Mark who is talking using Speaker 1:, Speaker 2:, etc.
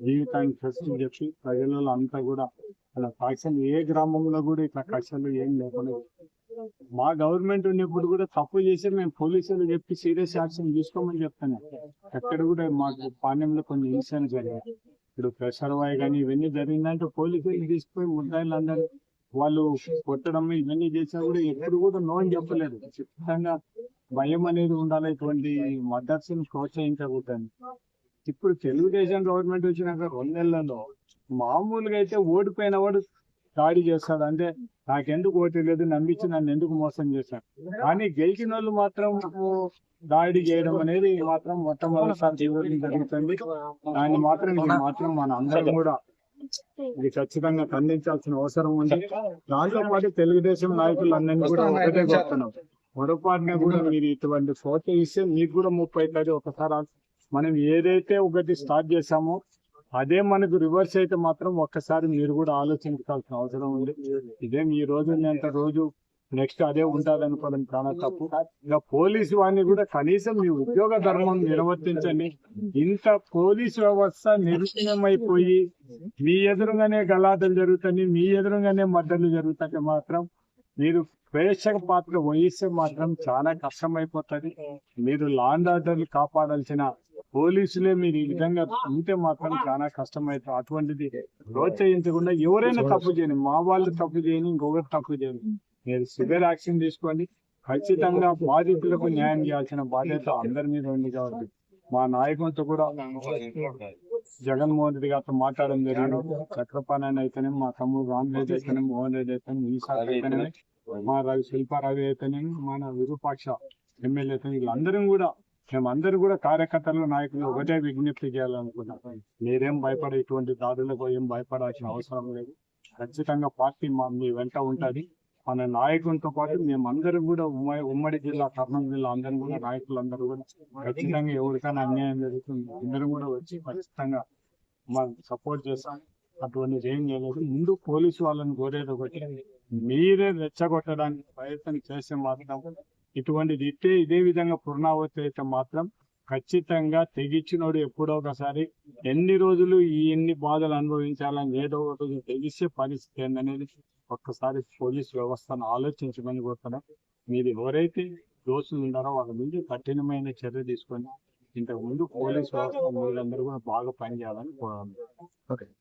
Speaker 1: జీవితానికి ప్రశ్న చెప్పి ప్రజలలో అంతా కూడా అలా కక్షలు ఏ గ్రామంలో కూడా ఇట్లా కక్షలు ఏం లేకుండా మా గవర్నమెంట్ ఉన్నప్పుడు కూడా తప్పు చేసి మేము పోలీసులు చెప్పి సీరియస్ యాక్షన్ తీసుకోమని చెప్తాను. ఎక్కడ కూడా మాకు పాణ్యంలో కొన్ని ఇన్సిడెంట్స్ జరిగాయి. ఇప్పుడు ప్రెషర్ వాయ్ కానీ ఇవన్నీ జరిగిందంటే పోలీసులు తీసుకుపోయి ముద్దాయిలు అందరూ వాళ్ళు కొట్టడం ఇవన్నీ చేసినా కూడా ఎప్పుడు కూడా నో అని చెప్పలేదు. ఖచ్చితంగా భయం అనేది ఉండాలి. ఇటువంటి మద్దతుని ప్రోత్సహించకూడదని. ఇప్పుడు తెలుగుదేశం గవర్నమెంట్ వచ్చినాక రెండు నెలల్లో మామూలుగా అయితే ఓడిపోయిన వాడు దాడి చేస్తాడు. అంటే నాకెందుకు ఓటు లేదు నమ్మించి నన్ను ఎందుకు మోసం చేశాడు కానీ గెలిచిన వాళ్ళు మాత్రం దాడి చేయడం అనేది మాత్రం మొట్టమొదటిసారి జరుగుతుంది. దాన్ని మాత్రం ఇది మాత్రం మన అందరం కూడా ఇది ఖచ్చితంగా ఖండించాల్సిన అవసరం ఉంది. దాంతో పాటు తెలుగుదేశం నాయకులందరినీ కూడా ఒకటే చెప్తున్నాం పొరపాటున కూడా మీరు ఇటువంటి ఫోటో ఇస్తే మీకు కూడా ముప్పై అవుతుంది ఒకసారి మనం ఏదైతే ఒకటి స్టార్ట్ చేసామో అదే మనకు రివర్స్ అయితే మాత్రం ఒక్కసారి మీరు కూడా ఆలోచించాల్సిన అవసరం ఉంది. ఇదేం ఈ రోజు ఎంత రోజు నెక్స్ట్ అదే ఉంటుంది అనుకోవడం చాలా తప్పు. ఇంకా పోలీసు వాడిని కూడా కనీసం మీ ఉద్యోగ ధర్మం నిర్వర్తించండి. ఇంత పోలీసు వ్యవస్థ నిరుణమైపోయి మీ ఎదురుగానే గలాటలు జరుగుతాయి మీ ఎదురుగానే మద్దతులు జరుగుతాయి మాత్రం మీరు ప్రేక్షక పాత్ర వహిస్తే మాత్రం చాలా కష్టమైపోతుంది. మీరు లాండ్ ఆర్డర్లు కాపాడాల్సిన పోలీసులే మీరు ఈ విధంగా ఉంటే మాత్రం చాలా కష్టమవుతుంది అటువంటిది ప్రోత్సహించకుండా ఎవరైనా తప్పు చేయని మా వాళ్ళు తప్పు చేయని ఇంకొకరు తప్పు చేయని మీరు సివియర్ యాక్షన్ తీసుకోండి. ఖచ్చితంగా బాధితులకు న్యాయం చేయాల్సిన బాధ్యత అందరి మీద ఉంది కాబట్టి మా నాయకులతో కూడా జగన్మోహన్ రెడ్డి గారితో మాట్లాడడం జరిగింది. చక్రపాణి అయితేనే మా తమ్ముడు రామ్ రెడ్డి అయితేనే మోహన్ రెడ్డి అయితేనే ఈసారి అయితేనే మా రవి శిల్పారావు అయితేనే మన విరూపాక్ష ఎమ్మెల్యే అయితే వీళ్ళందరం కూడా మేమందరూ కూడా కార్యకర్తలు నాయకులు ఒకటే విజ్ఞప్తి చేయాలనుకున్నాం మీరేం భయపడే ఇటువంటి దాడులకు ఏం భయపడాల్సిన అవసరం లేదు. ఖచ్చితంగా పార్టీ మా మీ వెంట ఉంటది. మన నాయకులతో పాటు మేమందరం కూడా ఉమ్మడి ఉమ్మడి జిల్లా కర్నూలు జిల్లా అందరం కూడా నాయకులందరూ కూడా ఖచ్చితంగా ఎవరికైనా అన్యాయం జరుగుతుంది. అందరూ కూడా వచ్చి ఖచ్చితంగా మనం సపోర్ట్ చేస్తాం అటువంటిది ఏం చేయలేదు ముందు పోలీసు వాళ్ళని కోరేది ఒకటి మీరే రెచ్చగొట్టడానికి ప్రయత్నం చేస్తే మాత్రం ఇటువంటిది ఇట్టే ఇదే విధంగా పునరావృతి అయితే మాత్రం ఖచ్చితంగా తెగించినోడు ఎప్పుడో ఒకసారి ఎన్ని రోజులు ఈ ఎన్ని బాధలు అనుభవించాలని ఏదో ఒక రోజు తెగిసే పరిస్థితి ఏంటనేది ఒక్కసారి పోలీస్ వ్యవస్థను ఆలోచించమని కోరుతున్నాం. మీరు ఎవరైతే దోషులు ఉన్నారో వాళ్ళ మీద కఠినమైన చర్య తీసుకొని ఇంతకు ముందు పోలీస్ వ్యవస్థ మీరందరూ కూడా బాగా పనిచేయాలని కోరాలి